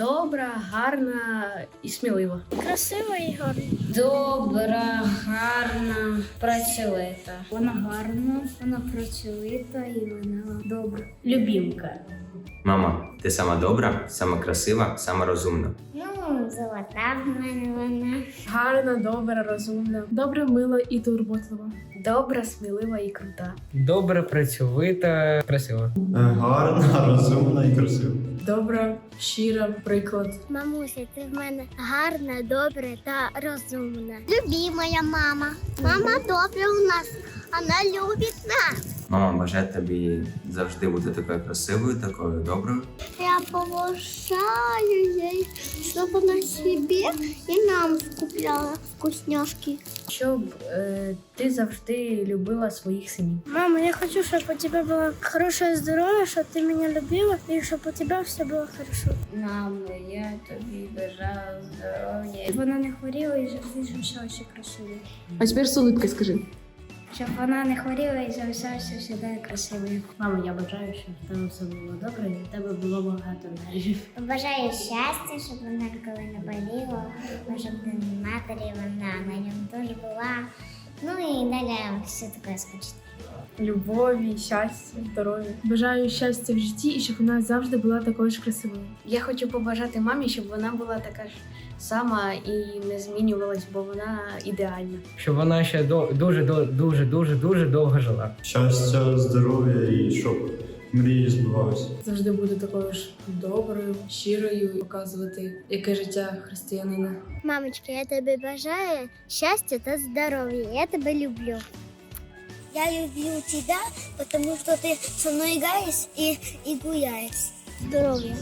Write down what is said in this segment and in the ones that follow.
Добра, гарна і смілива. Красива і гарна. Добра, гарна, працьовита. Вона гарна, вона працьовита і вона добра. Любімка. Мама, ти сама добра, сама красива, сама розумна. Золота в мене вона. Гарна, добра, розумна, добра, мила і турботлива. Добра, смілива і крута. Добре, працьовита, красива. Е, Гарна, розумна і красива. Добра, щира, приклад. Мамуся, ти в мене гарна, добра та розумна. Любимая мама. Мама добра у нас. Вона любить нас. Мама бажає тобі завжди бути такою красивою, такою доброю. Я поважаю їй, щоб вона собі і нам купляла вкусняшки. Щоб е, ти завжди любила своїх синів. Мама, я хочу, щоб у тебе було хороше здоров'я, щоб ти мене любила і щоб у тебе все було хорошо. Мамо, я тобі бажаю здоров'я. Вона не хворіла і завжди залишалася красивою. А тепер з улыбкою скажи. Щоб вона не хворіла і залишалася завжди красивою. Мамо, я бажаю, щоб в тебе все було добре і в тебе було багато нервів. Бажаю щастя, щоб вона коли не боліла, щоб матері вона на ньому теж була. Ну і далі все таке скучне. Любові, щастя, здоров'я. Бажаю щастя в житті і щоб вона завжди була такою ж красивою. Я хочу побажати мамі, щоб вона була така ж сама і не змінювалась, бо вона ідеальна. Щоб вона ще до, дуже, до, дуже, дуже, дуже довго жила. Щастя, здоров'я і щоб мрії збувалися. Завжди бути такою ж доброю, щирою, показувати, яке життя християнина. Мамочка, я тобі бажаю щастя та здоров'я. Я тебе люблю. Я люблю тебя, потому что ты со мной играешь и, и гуляешь. Здоров'я.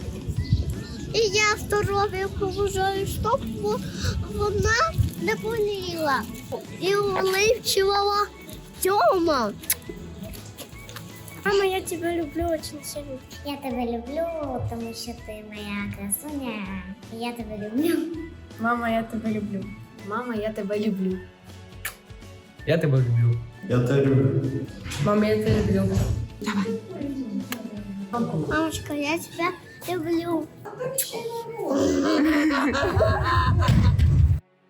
І я здоров'я побажаю, щоб во- вона не боліла. І улыбчивого Тьома. Мама, я тебя люблю очень сильно. Я тебе люблю, тому що ти моя красуня. І я тебе люблю. Мама, я тебе люблю. Мама, я тебе люблю. Я тебе люблю. Я тебе люблю. Мама, я тебе люблю. Мамочка, я тебя люблю.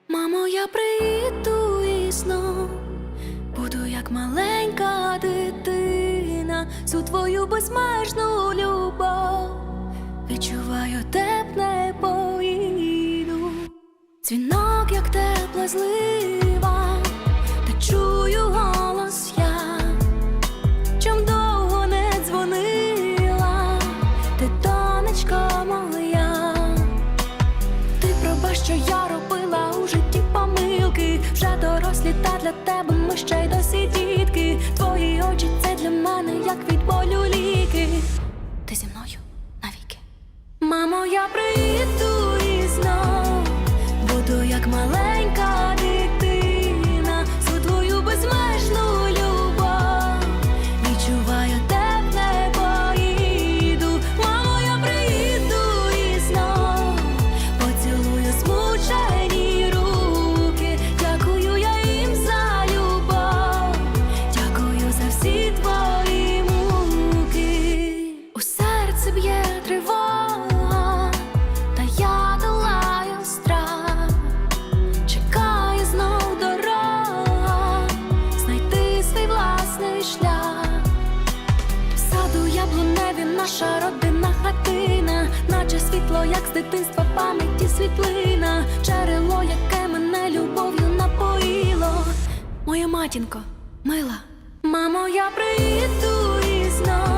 Мамо, я приїду і знов буду як маленька дитина, Всю твою безмежну любов. Відчуваю тепле поїду, дзвінок, як тепла злива, та чую голос я, чом довго не дзвонила, ти донечко моя. Ти пробач, що я робила у житті помилки. Вже дорослі та для тебе ми ще й досі Ти зі мною навіки. Мамо, я приїду світло, як з дитинства пам'яті світлина, джерело, яке мене любов'ю напоїло. Моя матінко, мила, мамо, я приїду і знов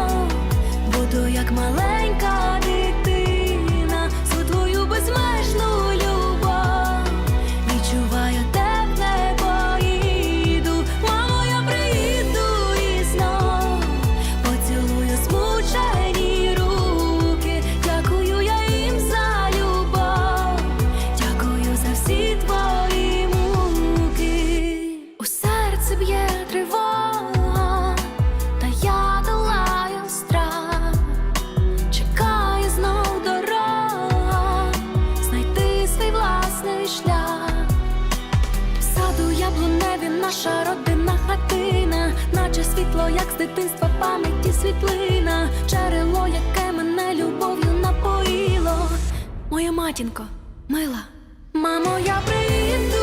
власний шлях. В саду яблуневі наша родинна хатина, наче світло, як з дитинства пам'яті світлина, джерело, яке мене любов'ю напоїло. Моя матінко, мила. Мамо, я прийду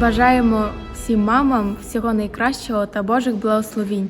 Бажаємо всім мамам всього найкращого та Божих благословінь.